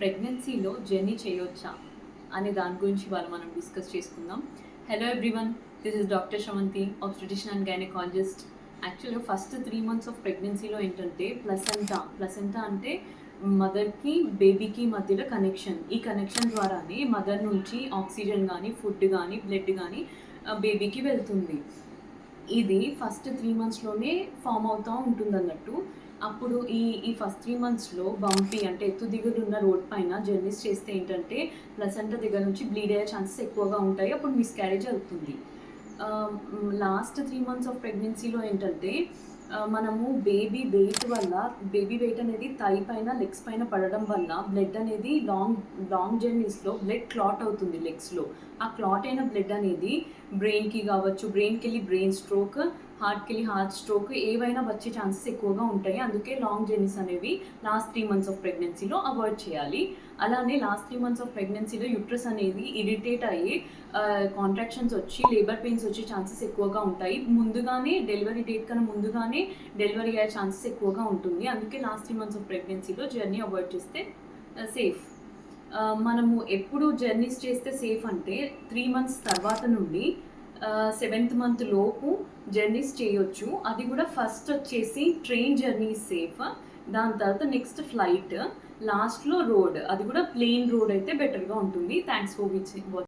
ప్రెగ్నెన్సీలో జర్నీ చేయొచ్చా అనే దాని గురించి వాళ్ళు మనం డిస్కస్ చేసుకుందాం. Hello everyone this is doctor Sravanthi obstetrician and gynecologist యాక్చువల్గా ఫస్ట్ త్రీ మంత్స్ ఆఫ్ ప్రెగ్నెన్సీలో ఏంటంటే ప్లసెంటా ప్లసెంటా అంటే మదర్కి బేబీకి మధ్యలో కనెక్షన్ ఈ కనెక్షన్ ద్వారానే మదర్ నుంచి ఆక్సిజన్ కానీ ఫుడ్ కానీ బ్లడ్ కానీ బేబీకి వెళ్తుంది. ఇది ఫస్ట్ త్రీ మంత్స్లోనే ఫామ్ అవుతూ ఉంటుంది అన్నట్టు అప్పుడు ఈ ఈ ఫస్ట్ త్రీ మంత్స్లో బంపీ అంటే ఎత్తు దిగులు ఉన్న రోడ్ పైన జర్నీస్ చేస్తే ఏంటంటే ప్లసెంట దగ్గర నుంచి బ్లీడ్ అయ్యే ఛాన్సెస్ ఎక్కువగా ఉంటాయి. అప్పుడు మిస్క్యారేజ్ అవుతుంది. లాస్ట్ త్రీ మంత్స్ ఆఫ్ ప్రెగ్నెన్సీలో ఏంటంటే మనము బేబీ వెయిట్ వల్ల బేబీ వెయిట్ అనేది థై పైన లెగ్స్ పైన పడడం వల్ల బ్లడ్ అనేది లాంగ్ లాంగ్ జర్నీస్లో బ్లడ్ క్లాట్ అవుతుంది లెగ్స్లో ఆ క్లాట్ అయిన బ్లడ్ అనేది బ్రెయిన్కి కావచ్చు బ్రెయిన్కి వెళ్ళి బ్రెయిన్ స్ట్రోక్ హార్ట్కి వెళ్ళి హార్ట్ స్ట్రోక్ ఏవైనా వచ్చే ఛాన్సెస్ ఎక్కువగా ఉంటాయి. అందుకే లాంగ్ జర్నీస్ అనేవి లాస్ట్ త్రీ మంత్స్ ఆఫ్ ప్రెగ్నెన్సీలో అవాయిడ్ చేయాలి. అలానే లాస్ట్ త్రీ మంత్స్ ఆఫ్ ప్రెగ్నెన్సీలో యూట్రస్ అనేది ఇరిటేట్ అయ్యి కాంట్రాక్షన్స్ వచ్చి లేబర్ పెయిన్స్ వచ్చే ఛాన్సెస్ ఎక్కువగా ఉంటాయి. ముందుగానే డెలివరీ డేట్ కన్నా ముందుగానే డెలివరీ అయ్యే ఛాన్సెస్ ఎక్కువగా ఉంటుంది. అందుకే లాస్ట్ త్రీ మంత్స్ ఆఫ్ ప్రెగ్నెన్సీలో జర్నీ అవాయిడ్ చేస్తే సేఫ్. మనము ఎప్పుడు జర్నీస్ చేస్తే సేఫ్ అంటే త్రీ మంత్స్ తర్వాత నుండి సెవెంత్ మంత్ లోపు జర్నీస్ చేయొచ్చు. అది కూడా ఫస్ట్ వచ్చేసి ట్రైన్ జర్నీ సేఫ్ దాని తర్వాత నెక్స్ట్ ఫ్లైట్ లాస్ట్లో రోడ్ అది కూడా ప్లెయిన్ రోడ్ అయితే బెటర్గా ఉంటుంది. Thanks for which